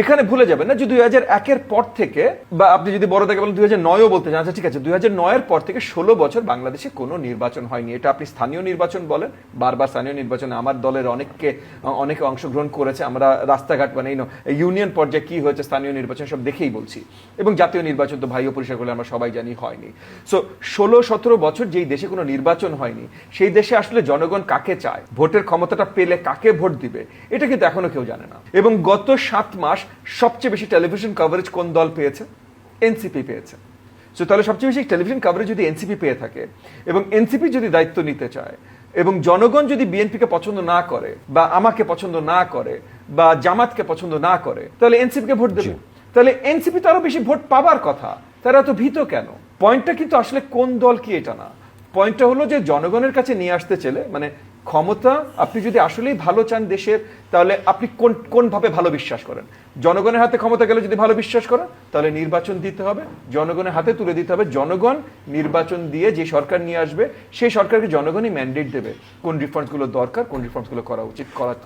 এখানে ভুলে যাবেন না যে দুই হাজার একের পর থেকে, বা আপনি যদি বড় থেকে বলেন দুই হাজার নয়ও বলতে চান আচ্ছা ঠিক আছে, দুই হাজার নয়ের পর থেকে ষোলো বছর বাংলাদেশে কোনো নির্বাচন হয়নি। এটা আপনি স্থানীয় নির্বাচন বলেন, বারবার স্থানীয় নির্বাচনে আমার দলের অনেককে, অনেকে অংশগ্রহণ করেছে, আমরা রাস্তাঘাট মানে ইউনিয়ন পর্যায়ে কি হয়েছে, স্থানীয় নির্বাচন সব দেখেই বলছি। এবং জাতীয় নির্বাচন তো ভাইও পরিষ্কার করলে আমরা সবাই জানি হয়নি। সো ষোলো সতেরো বছর যেই দেশে কোনো নির্বাচন হয়নি, সেই দেশে আসলে জনগণ কাকে চায়, ভোটের ক্ষমতাটা পেলে কাকে ভোট দিবে, এটা কিন্তু এখনও কেউ জানে না। এবং গত সাত মাস সবচেয়ে বেশি টেলিভিশন কভারেজ কোন দল পেয়েছে? এনসিপি পেয়েছে। সো তাহলে সবচেয়ে বেশি টেলিভিশন কভারেজ যদি এনসিপি পেয়ে থাকে এবং এনসিপি যদি দায়িত্ব নিতে চায় এবং জনগণ যদি বিএনপিকে পছন্দ না করে বা আমাকে পছন্দ না করে বা জামাতকে পছন্দ না করে তাহলে এনসিপিকে ভোট দেবে। তাহলে এনসিপি তো আরও বেশি ভোট পাবার কথা। তারা তো ভীত কেন? পয়েন্টটা কিন্তু আসলে কোন দল কি এটা না? পয়েন্টটা হলো যে জনগণের কাছে নিয়ে আসতে চলে মানে ক্ষমতা আপনি যদি আসলেই ভালো চান দেশের, তাহলে আপনি কোন কোনভাবে ভালো বিশ্বাস করেন? জনগণের হাতে ক্ষমতা গেলে যদি ভালো বিশ্বাস করেন, তাহলে নির্বাচন দিতে হবে, জনগণের হাতে তুলে দিতে হবে। জনগণ নির্বাচন দিয়ে যে সরকার নিয়ে আসবে, সেই সরকারকে জনগণই ম্যান্ডেট দেবে কোন রিফর্মসগুলো দরকার, কোন রিফর্মসগুলো করা উচিত, করা